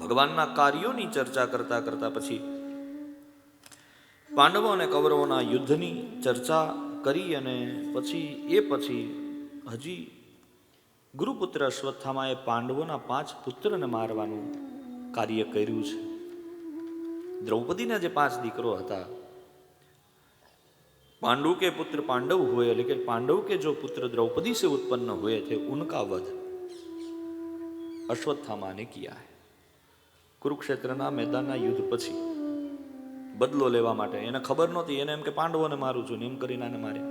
ભગવાનના કાર્યોની ચર્ચા કરતા કરતા પછી પાંડવો અને કૌરવોના યુદ્ધની ચર્ચા કરી અને પછી એ પછી હજી ગુરુપુત્ર અશ્વત્થામાએ પાંડવોના પાંચ પુત્રને મારવાનું કાર્ય કર્યું છે. દ્રૌપદીના જે પાંચ દીકરો હતા, પાંડુ કે પુત્ર પાંડવ હોય એટલે કે પાંડવ કે જો પુત્ર દ્રૌપદી સે ઉત્પન્ન હોય, તે ઉનકા વધ અશ્વત્થામાને કિયા હૈ. કુરુક્ષેત્રના મેદાનના યુદ્ધ પછી બદલો લેવા માટે. એને ખબર નહોતી. એને એમ કે, પાંડવોને મારું છું, ને એમ કરીને આને માર્યા.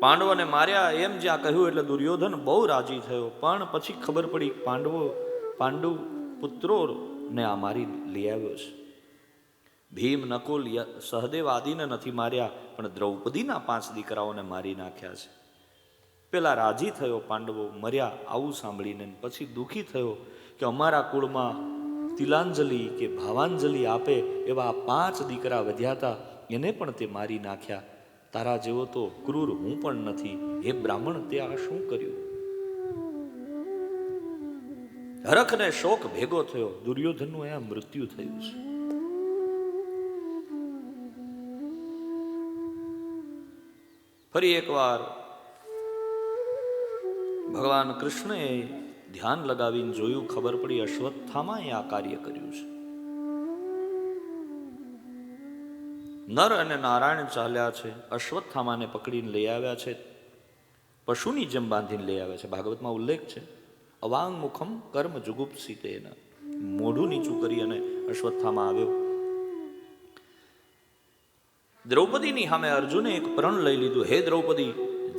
પાંડવોને માર્યા એમ જ્યાં કહ્યું એટલે દુર્યોધન બહુ રાજી થયો. પણ પછી ખબર પડી, પાંડવો, પાંડુ પુત્રોને આ મારી લઈ આવ્યો છે. ભીમ, નકુલ સહદેવ આદિને નથી માર્યા, પણ દ્રૌપદીના પાંચ દીકરાઓને મારી નાખ્યા છે. પેલા રાજી થયો પાંડવો, મર્યા, આવું સાંભળીને પછી દુઃખી થયો કે અમારા કુળમાં તિલાંજલિ કે ભાવાંજલિ આપે એવા પાંચ દીકરા વધ્યા હતા એને પણ તે મારી નાખ્યા. તારા જેવો તો ક્રૂર હું પણ નથી. હે બ્રાહ્મણ, તે આ શું કર્યું? હરખને શોક ભેગો થયો. દુર્યોધનનું અહીંયા મૃત્યુ થયું છે. ફરી એકવાર ભગવાન કૃષ્ણએ ધ્યાન લગાવીને જોયું, ખબર પડી અશ્વત્થામાં આ કાર્ય કર્યું છે. નર અને નારાયણ ચાલ્યા છે, અશ્વત્થામાને પકડીને લઈ આવ્યા છે, પશુની જેમ બાંધીને લઈ આવ્યા છે. ભાગવતમાં ઉલ્લેખ છે, અવાંગ મુખમ કર્મ જુગુપ્સી તેના મોઢું નીચું કરી અને અશ્વત્થામાં આવ્યો. દ્રૌપદીની સામે અર્જુને એક પ્રણ લઈ લીધું. હે દ્રૌપદી,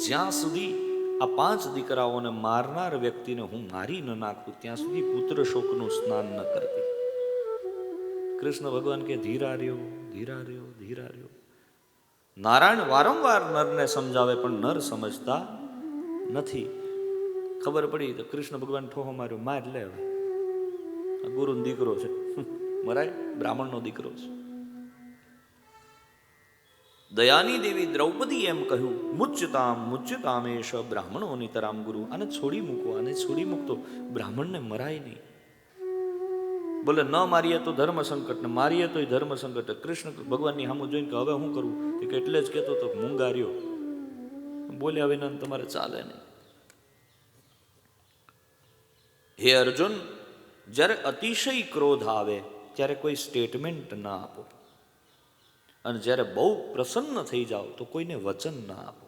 જ્યાં સુધી આ પાંચ દીકરાઓને મારનાર વ્યક્તિને હું મારી ન નાખું, ત્યાં સુધી પુત્ર શોકનું સ્નાન ન કરતી. કૃષ્ણ ભગવાન કે, ધીરા રહ્યો ધીરા રહ્યો ધીરા રહ્યો. નારાયણ વારંવાર નરને સમજાવે, પણ નર સમજતા નથી. ખબર પડી તો કૃષ્ણ ભગવાન ઠોહો માર્યો, માર, લે હવે. ગુરુનો દીકરો છે. મરાય, બ્રાહ્મણનો દીકરો છે. દયાની દેવી દ્રૌપદી એમ કહ્યું, મુચ્યતામ, મુચ્યતામેશ બ્રાહ્મણો નિતરામ ગુરુ. આને છોડી મૂકો આને છોડી મૂકતો બ્રાહ્મણને મરાય નહીં. બોલે, ન મારીએ તો ધર્મ સંકટ, ને મારીએ તો ધર્મ સંકટ. કૃષ્ણ ભગવાનની સામું જોઈને કે હવે હું કરું? કે, એટલે જ કહેતો તો મૂંગાર્યો. બોલ્યા વિના તમારે ચાલે નહીં. હે અર્જુન, જ્યારે અતિશય ક્રોધ આવે, ત્યારે કોઈ સ્ટેટમેન્ટ ના આપો. અને જ્યારે બહુ પ્રસન્ન થઈ જાઓ તો કોઈને વચન ના આપો.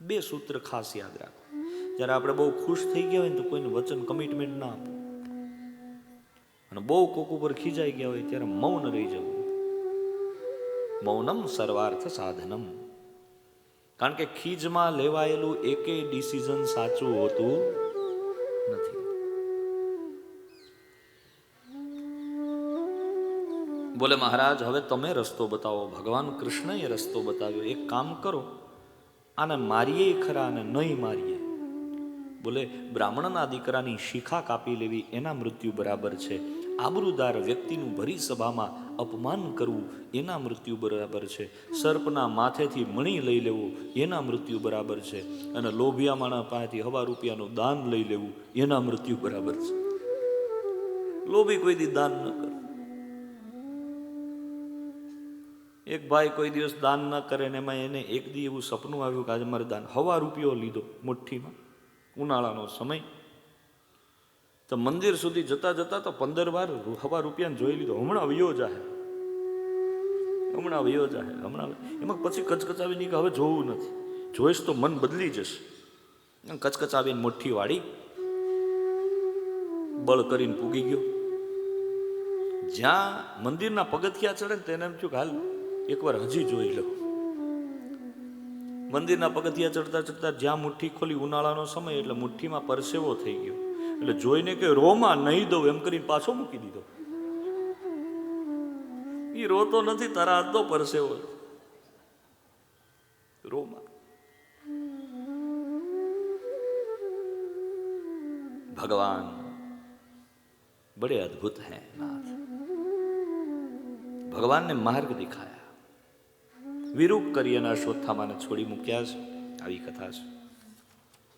બે સૂત્ર ખાસ યાદ રાખો. જ્યારે આપણે બહુ ખુશ થઈ ગયા હોય ને તો કોઈને વચન કમિટમેન્ટ ના આપો. અને બહુ કોક ઉપર ખીજાઈ ગયા હોય ત્યારે મૌન રહી જવું. મૌનમ સર્વાર્થ સાધનમ. કારણ કે ખીજમાં લેવાયેલું એકેય ડિસિઝન સાચું હોતું નથી. બોલે, મહારાજ, હવે તમે રસ્તો બતાવો. ભગવાન કૃષ્ણએ રસ્તો બતાવ્યો. એક કામ કરો, આને મારીએ ખરા અને નહીં મારીએ. બોલે, બ્રાહ્મણના દીકરાની શિખા કાપી લેવી એના મૃત્યુ બરાબર છે. આબરૂદાર વ્યક્તિનું ભરી સભામાં અપમાન કરવું એના મૃત્યુ બરાબર છે. સર્પના માથેથી મણી લઈ લેવું એના મૃત્યુ બરાબર છે. અને લોભિયા માણા પાસેથી હવા રૂપિયાનું દાન લઈ લેવું એના મૃત્યુ બરાબર છે. લોભી કોઈ દી દાન ન કરે. એક ભાઈ કોઈ દિવસ દાન ન કરે ને એમાં એને એક દી એવું સપનું આવ્યું કે આજે મારે દાન હવા રૂપિયો લીધો મુઠ્ઠીમાં, ઉનાળાનો સમય. તો મંદિર સુધી જતા જતા તો પંદર વાર હવા રૂપિયાને જોઈ લીધો. હમણાં વયો જાહે. હમણાં વયો જાહે. હમણાં એમાં પછી કચકચાવી નહીં કે હવે જોવું નથી. જોઈશ તો મન બદલી જશે. કચકચાવીને મુઠ્ઠી વાળી, બળ કરીને પૂગી ગયો. જ્યાં મંદિરના પગથિયા ચડે તેને એમ થયું કે હાલ એકવાર હજી જોઈ લો. મંદિરના પગથિયા ચડતા ચડતા જ્યાં મુઠ્ઠી ખોલી ઉનાળાનો સમય એટલે મુઠ્ઠીમાં પરસેવો થઈ ગયો. એટલે જોઈને કે રોમાં નહીં દઉં એમ કરીને પાછો મૂકી દીધો. એ રોતો નથી તરાતો પરસેવો. રોમાં. ભગવાન, બડે અદ્ભુત હૈ ભગવાન ને માર્ગ દિખાયા. વિરૂપ કરી અને અશ્વત્થામાને છોડી મૂક્યા છે. આવી કથા છે.